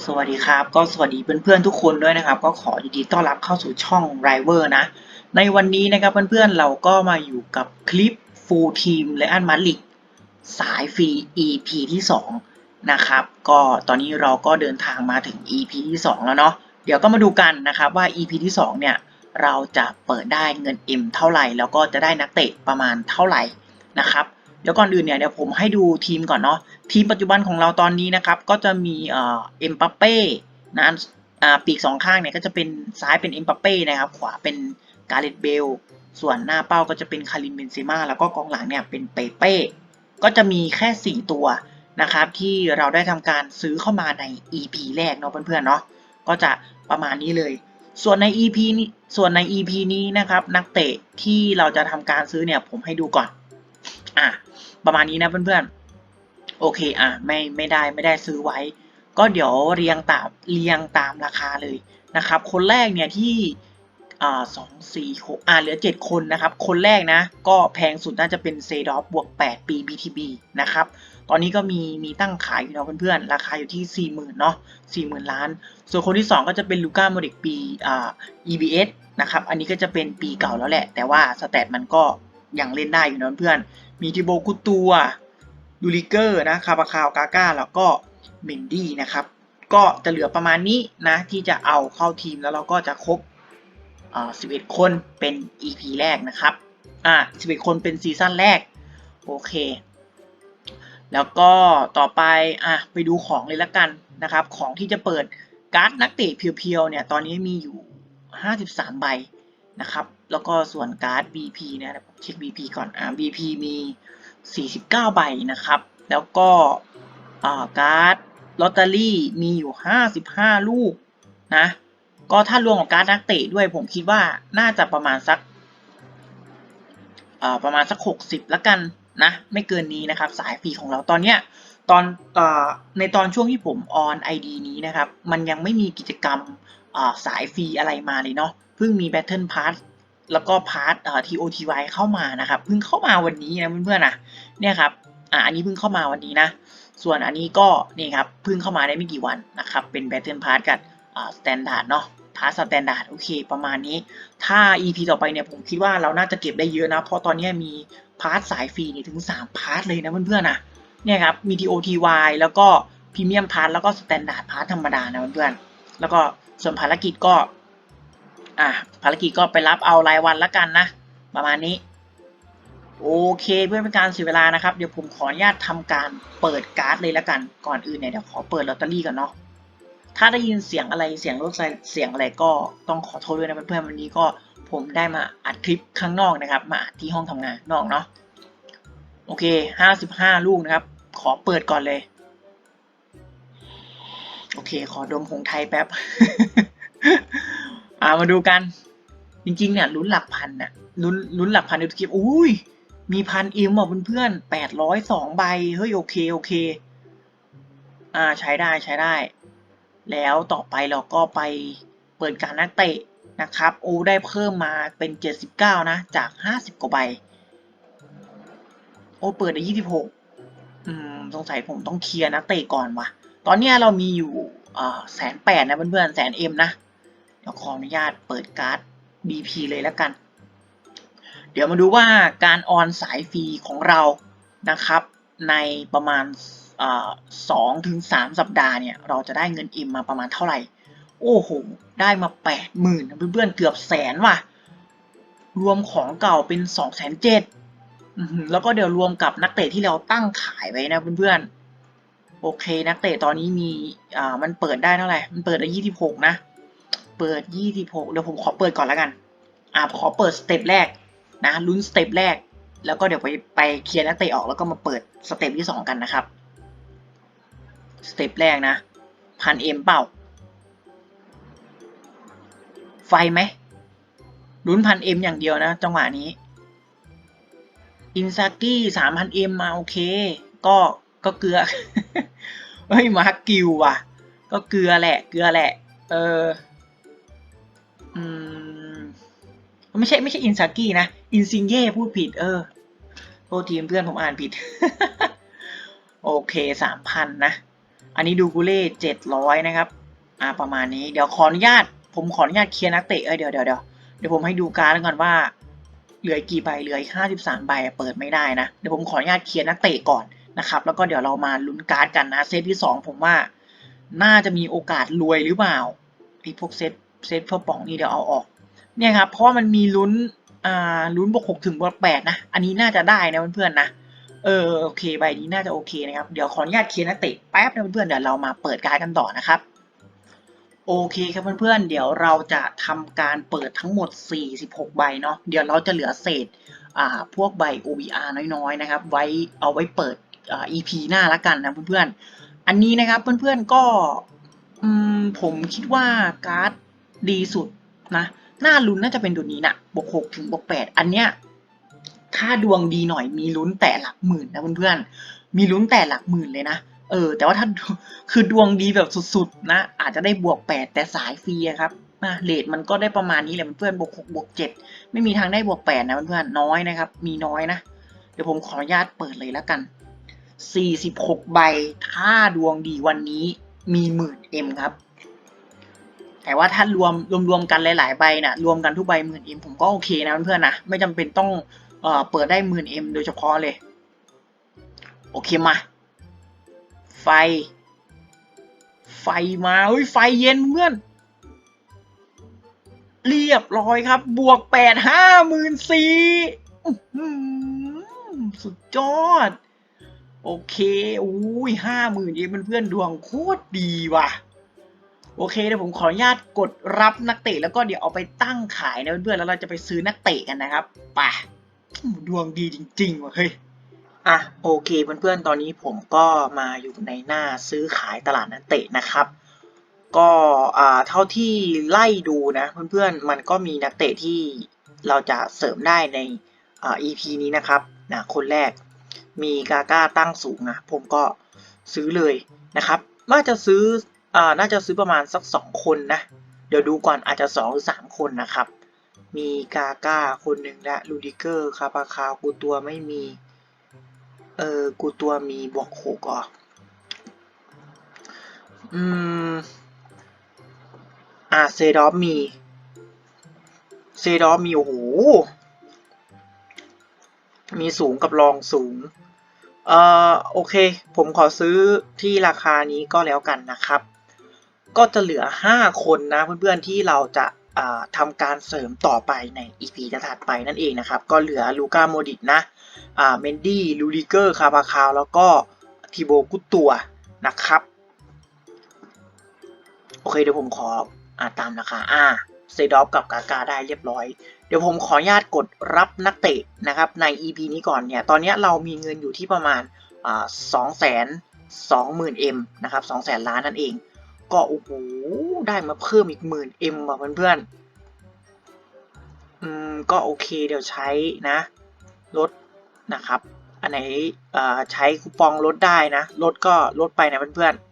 สวัสดีครับ ก็สวัสดีเพื่อนๆทุกคนด้วยนะครับ ก็ขอยินดีต้อนรับเข้าสู่ช่อง r i v e r นะ ในวันนี้นะครับเพื่อนๆเราก็มาอยู่กับคลิป Full Team แลอันมาลิกสายฟรี EP ที่2นะครับก็ตอนนี้เราก็เดินทางมาถึง EP ที่ 2 แล้วเนาะเดี๋ยวก็มาดูกันนะครับว่า EP ที่ 2 เนี่ย เราจะเปิดได้เงิน M เท่าไหร่ แล้วก็จะได้นักเตะประมาณเท่าไหร่นะครับ เดี๋ยวก่อนอื่นเนี่ยเดี๋ยวผมให้ดูทีมก่อนเนาะทีมปัจจุบันของเราตอนนี้นะครับ ก็จะมีเอ็มปัปเป้นะปีกสองข้างเนี่ยก็จะเป็นซ้ายเป็นเอ็มปัปเป้นะครับ ขวาเป็นกาเลตเบลส่วนหน้าเป้าก็จะเป็นคาริมเบนเซม่าแล้วก็กองหลังเนี่ยเป็นเปเป้ก็จะมีแค่ 4 ตัวนะครับ ที่เราได้ทำการซื้อเข้ามาใน EP แรกเนาะเพื่อนๆเนาะก็จะประมาณนี้เลย ส่วนใน EP นี้ส่วนใน EP นี้นะครับ นักเตะที่เราจะทำการซื้อเนี่ยผมให้ดูก่อน อะประมาณนี้นะเพื่อนๆ โอเคอะไม่ไม่ได้ไม่ได้ซื้อไว้ ก็เดี๋ยวเรียงตามเรียงตามราคาเลยนะครับ คนแรกเนี่ยที่อ่าสองสี่หกอ่าเหลือเจ็ดคนนะครับ คนแรกนะ ก็แพงสุดน่าจะเป็นเซดอฟบวกแปดปี BTB นะครับ ตอนนี้ก็มีมีตั้งขายอยู่เนาะเพื่อนๆ ราคาอยู่ที่สี่หมื่นเนาะสี่หมื่นล้าน ส่วนคนที่สองก็จะเป็นลูก้าโมเดกปีอ่า EBS นะครับ อันนี้ก็จะเป็นปีเก่าแล้วแหละ แต่ว่าสแตทมันก็ ยังเล่นได้อยู่นะเพื่อน มีทิโบกุตัวดูริเกอร์นะคาบาคาวกาก้าแล้วก็เมนดี้นะครับ ก็จะเหลือประมาณนี้นะที่จะเอาเข้าทีมแล้วเราก็จะครบ11 คนเป็น EP แรกนะครับ อ่า11 คนเป็นซีซั่นแรก โอเค แล้วก็ต่อไป อะ ไปดูของเลยละกันนะครับ ของที่จะเปิดการ์ดนักเตะเพียวๆ เนี่ย ตอนนี้มีอยู่ 53 ใบนะครับ แล้วก็ส่วนการ์ด BP เนี่ยผมเช็ค BP ก่อนอ่า BP มี 49 ใบนะครับ แล้วก็การ์ดลอตเตอรี่มีอยู่ 55 ลูกนะ ก็ถ้ารวมกับการ์ดนักเตะด้วยผมคิดว่าน่าจะประมาณสักประมาณสัก 60 ละกันนะ ไม่เกินนี้นะครับ สายฟรีของเราตอนเนี้ยตอนอในตอนช่วงที่ผมออน ID นี้นะครับ มันยังไม่มีกิจกรรมสายฟรีอะไรมาเลยเนาะเพิ่งมี Battle Pass แล้วก็พาร์ทเอ่อ TOTY เข้ามานะครับเพิ่งเข้ามาวันนี้นะเพื่อนๆนะเนี่ยครับอ่าอันนี้เพิ่งเข้ามาวันนี้นะ ส่วนอันนี้ก็นี่ครับเพิ่งเข้ามาได้ไม่กี่วันนะครับเป็น Battle Pass กับอ่า Standard เนาะพาร์ท Standard โอเคประมาณนี้ ถ้า EP ต่อไปเนี่ยผมคิดว่าเราน่าจะเก็บได้เยอะนะ เพราะตอนนี้มีพาร์ทสายฟรีนี่ถึง 3 พาร์ทเลยนะเพื่อนๆนะเนี่ยครับมี TOTY แล้วก็พรีเมียมพาร์ทแล้วก็ Standard พาร์ทธรรมดานะเพื่อนๆแล้วก็ส่วนภารกิจก็ อะภารกิจก็ไปรับเอารายวันละกันนะ ประมาณนี้ โอเคเพื่อเป็นการเสียเวลานะครับ เดี๋ยวผมขออนุญาตทำการเปิดการ์ดเลยละกัน ก่อนอื่นเนี่ยเดี๋ยวขอเปิดลอตเตอรี่ก่อนเนาะถ้าได้ยินเสียงอะไรเสียงรถไฟเสียงอะไรก็ต้องขอโทษด้วยนะเพื่อนๆวันนี้ก็ผมได้มาอัดคลิปข้างนอกนะครับ มาที่ห้องทำงานนอกเนาะโอเคห้าสิบห้าลูกนะครับ ขอเปิดก่อนเลย โอเค ขอดมผงไทยแป๊บ อ่ามาดูกัน จริงๆเนี่ยลุ้นหลักพันน่ะลุ้นลุ้นหลักพันในทุกคลิปอุ้ยมีพันเอ็มอะเพื่อนๆแปดร้อยสองใบเฮ้ยโอเคโอเค อ่าใช้ได้ใช้ได้ แล้วต่อไปเราก็ไปเปิดการนักเตะนะครับ โอ้ได้เพิ่มมาเป็นเจ็ดสิบเก้านะ จากห้าสิบกว่าใบ โอ้เปิดได้ยี่สิบหกอืมสงสัยผมต้องเคลียร์นักเตะก่อนว่ะตอนนี้เรามีอยู่อ่าแสนแปดนะเพื่อนๆแสนเอ็มนะ เดี๋ยวขออนุญาตเปิดการ์ด BP เลยแล้วกัน เดี๋ยวมาดูว่าการออนสายฟรีของเรานะครับ ในประมาณสองถึงสามสัปดาห์เนี่ย เราจะได้เงินอิ่มมาประมาณเท่าไหร่ โอ้โห ได้มาแปดหมื่นเพื่อนๆเกือบแสนว่ะ รวมของเก่าเป็นสองแสนเจ็ดแล้วก็เดี๋ยวรวมกับนักเตะที่เราตั้งขายไว้นะเพื่อนๆโอเค นักเตะตอนนี้มี อ่า มันเปิดได้เท่าไหร่ มันเปิดได้ยี่สิบหกนะ เปิด26เดี๋ยวผมขอเปิดก่อนแล้วกัน อ่าขอเปิดสเต็ปแรกนะลุ้นสเต็ปแรก แล้วก็เดี๋ยวไปไปเคลียร์นักเตะออกแล้วก็มาเปิดสเต็ปที่2กันนะครับสเต็ปแรกนะพันเอ็มเปล่า ไฟไหมลุ้นพันเอ็มอย่างเดียวนะ จังหวะนี้ อินซากี้สามพันเอ็มมาโอเค ก็ก็เกลือเฮ้ยมากิวว่ะ ก็เกลือแหละ เกลือแหละ เออ ไม่ใช่ไม่ใช่อินซากินะ อินซิงเย่พูดผิด เออ โทษทีมเพื่อนผมอ่านผิด โอเคสามพันนะ อันนี้ดูกูเล่เจ็ดร้อยนะครับ อ่าประมาณนี้ เดี๋ยวขออนุญาต ผมขออนุญาตเคลียร์นักเตะ เอ้ยเดี๋ยวเดี๋ยวเดี๋ยวเดี๋ยวผมให้ดูการ์ดก่อนว่า เหลือกี่ใบ เหลือห้าสิบสามใบ เปิดไม่ได้นะ เดี๋ยวผมขออนุญาตเคลียร์นักเตะก่อนนะครับ แล้วก็เดี๋ยวเรามาลุ้นการ์ดกันนะ เซตที่สองผมว่า น่าจะมีโอกาสรวยหรือเปล่าไอ้พวกเซตเซตเพื่อป่องนี่เดี๋ยวเอาออก เนี่ยครับเพราะว่ามันมีลุ้นอ่าลุ้นบวกหกถึงบวกแปดนะ อันนี้น่าจะได้นะเพื่อนๆนะเออโอเคใบนี้น่าจะโอเคนะครับเดี๋ยวขออนุญาตเคลียร์นักเตะแป๊บนะเพื่อนๆเดี๋ยวเรามาเปิดการ์ดกันต่อนะครับโอเคครับเพื่อนๆเดี๋ยวเราจะทำการเปิดทั้งหมด 46 ใบเนาะเดี๋ยวเราจะเหลือเศษอ่าพวกใบ OBR น้อยๆนะครับ ไว้เอาไว้เปิดอ่า EP หน้าละกันนะเพื่อนๆอันนี้นะครับเพื่อนๆก็อืมผมคิดว่าการ์ดดีสุดนะ น่าลุ้นน่าจะเป็นตัวนี้นะบวกหกถึงบวกแปดอันเนี้ยถ้าดวงดีหน่อยมีลุ้นแต่หลักหมื่นนะเพื่อนๆ มีลุ้นแต่หลักหมื่นเลยนะ เออ แต่ว่าถ้าคือดวงดีแบบสุดๆนะ อาจจะได้บวกแปดแต่สายฟรีครับนะเลทมันก็ได้ประมาณนี้แหละเพื่อนบวกหกบวกเจ็ดไม่มีทางได้บวกแปดนะเพื่อนๆน้อยนะครับ มีน้อยนะ เดี๋ยวผมขออนุญาตเปิดเลยแล้วกัน46ใบ ถ้าดวงดีวันนี้มีหมื่นเอ็มครับ แต่ว่าถ้ารวมรวมๆกันหลายๆใบนะรวมกันทุกใบหมื่นเอ็มผมก็โอเคนะเพื่อนๆนะไม่จำเป็นต้องเอ่อเปิดได้หมื่นเอ็มโดยเฉพาะเลย โอเคมา ไฟ ไฟมาเฮ้ยไฟเย็นเพื่อนเรียบร้อยครับ บวกแปดห้าหมื่นสี่สุดยอด โอเค อุ้ยห้าหมื่นเองเพื่อนๆดวงโคตรดีว่ะ โอเคเดี๋ยวผมขออนุญาตกดรับนักเตะแล้วก็เดี๋ยวเอาไปตั้งขายนะเพื่อนๆแล้วเราจะไปซื้อนักเตะกันนะครับไปดวงดีจริงๆว่ะเฮ้ยอะโอเคเพื่อนๆตอนนี้ผมก็มาอยู่ในหน้าซื้อขายตลาดนักเตะนะครับ ก็อ่าเท่าที่ไล่ดูนะเพื่อนๆมันก็มีนักเตะที่เราจะเสริมได้ในอ่า EP นี้นะครับนะคนแรกมีกาก้าตั้งสูงนะผมก็ซื้อเลยนะครับว่าจะซื้อ อ่าน่าจะซื้อประมาณสักสองคนนะ เดี๋ยวดูก่อนอาจจะสองหรือสามคนนะครับ มีกาก้าคนหนึ่งและลูดิเกอร์คาปาคาวกูตัวไม่มี เออกูตัวมีบวกหกอะอืมอ่าเซดอฟมี เซดอฟมีโอ้โห มีสูงกับรองสูง เอ่อ โอเค ผมขอซื้อที่ราคานี้ก็แล้วกันนะครับ ก็จะเหลือ 5 คนนะเพื่อนๆที่เราจะาทำการเสริมต่อไปใน EP ถัดไปนั่นเองนะครับ ก็เหลือลูก้าโมดิตนะเมนดี้ลูดิเกอร์คาบาคาว แล้วก็ทีโบกุตตัวนะครับ โอเคเดี๋ยวผมขออาตามราคาอ่าเซดอฟกับกากาได้เรียบร้อย เดี๋ยวผมขออนุญาตกดรับนักเตะนะครับใน EP นี้ก่อนเนี่ย ตอนนี้เรามีเงินอยู่ที่ประมาณอ่าสองแสนสองหมื่นเอ็มนะครับสองแสนล้านนั่นเอง ก็โอ้โหได้มาเพิ่มอีกหมื่นเอ็มว่ะเพื่อนๆอืมก็โอเคเดี๋ยวใช้นะลดนะครับ อันไหนอ่าใช้คูปองลดได้นะลดก็ลดไปนะเพื่อนๆ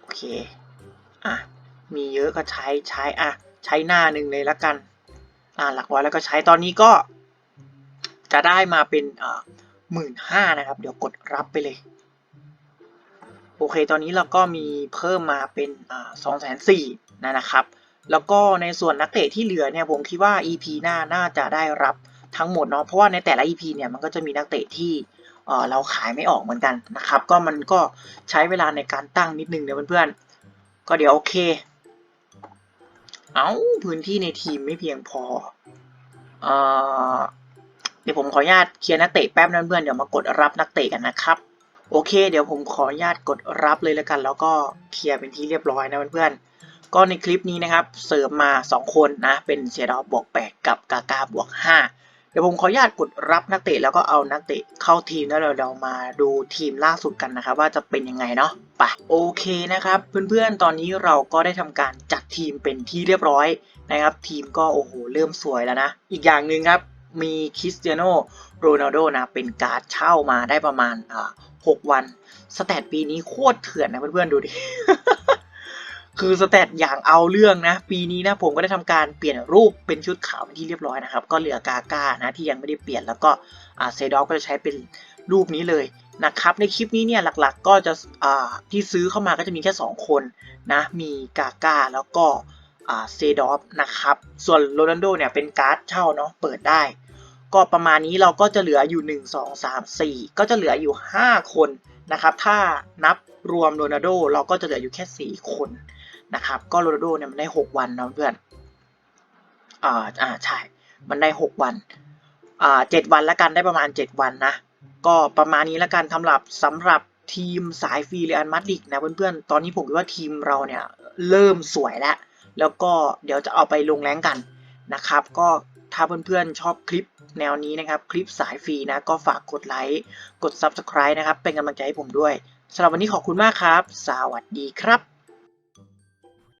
โอเคอะมีเยอะก็ใช้ใช้อะใช้หน้าหนึ่งเลยละกันอ่าหลักร้อยแล้วก็ใช้ตอนนี้ก็จะได้มาเป็นอ่าหมื่นห้านะครับ เดี๋ยวกดรับไปเลย โอเค ตอนนี้เราก็มีเพิ่มมาเป็นอ่าสองแสนสี่นะนะครับ แล้วก็ในส่วนนักเตะที่เหลือเนี่ยผมคิดว่า EP หน้าน่าจะได้รับทั้งหมดเนาะ เพราะว่าในแต่ละ EP เนี่ยมันก็จะมีนักเตะที่เราขายไม่ออกเหมือนกันนะครับ ก็มันก็ใช้เวลาในการตั้งนิดนึงเดี๋ยเพื่อนๆ ก็เดี๋ยวโอเค เอาพื้นที่ในทีมไม่เพียงพอเอ่อเดี๋ยวผมขออนุญาตเคลียร์นักเตะแป๊บนะเพื่อนเดี๋ยวมากดรับนักเตะกันนะครับ โอเค เดี๋ยวผมขออนุญาตกดรับเลยแล้วกัน แล้วก็เคลียร์เป็นที่เรียบร้อยนะเพื่อนๆก็ในคลิปนี้นะครับเสริมมา 2 คนนะ เป็นเซดอบวก8 กับกากาบวก5เดี๋ยวผมขออนุญาตกดรับนักเตะแล้วก็เอานักเตะเข้าทีมแล้วเราเรามาดูทีมล่าสุดกันนะครับ ว่าจะเป็นยังไงเนาะไปโอเคนะครับ เพื่อนๆ ตอนนี้เราก็ได้ทำการจัดทีมเป็นที่เรียบร้อยนะครับ ทีมก็โอ้โหเริ่มสวยแล้วนะ อีกอย่างหนึ่งครับมีคริสเตียโนโรนัลโดนะเป็นการ์ดเช่ามาได้ประมาณอ่า 6 วัน สแตทปีนี้โคตรเถื่อนนะเพื่อนๆดูดิ คือสแตทอย่างเอาเรื่องนะ ปีนี้นะผมก็ได้ทำการเปลี่ยนรูปเป็นชุดขาวเป็นที่เรียบร้อยนะครับ ก็เหลือกาก้านะที่ยังไม่ได้เปลี่ยนแล้วก็เซดอกก็จะใช้เป็นรูปนี้เลยนะครับในคลิปนี้เนี่ยหลักๆก็จะที่ซื้อเข้ามาก็จะมีแค่ 2 คนนะมีกาก้าแล้วก็เซดอฟนะครับ ส่วนโรนัลโดเนี่ยเป็นการ์ดเช่าเนาะเปิดได้ ก็ประมาณนี้เราก็จะเหลืออยู่ 1 2 3 4 ก็จะเหลืออยู่ 5 คนนะครับ ถ้านับรวมโรนัลโดเราก็จะเหลืออยู่แค่ 4 คนนะครับ ก็โรนัลโดเนี่ยมันได้ 6 วันนะเพื่อน อ่า อ่า ใช่ มันได้ 6 วัน อ่า 7 วันล้วกันได้ประมาณ 7 วันนะ ก็ประมาณนี้ล้วกันสำหรับสำหรับทีมสายฟรีเรอัลมาดริดนะเพื่อนๆ ตอนนี้ผมคิดว่าทีมเราเนี่ยเริ่มสวยแล้ว แล้วก็เดี๋ยวจะเอาไปลงแรงกันนะครับ ก็ ถ้าเพื่อนๆชอบคลิปแนวนี้นะครับ คลิปสายฟรีนะ ก็ฝากกดไลค์ กด Subscribe นะครับ เป็นกำลังใจให้ผมด้วยสำหรับวันนี้ขอบคุณมากครับ สวัสดีครับ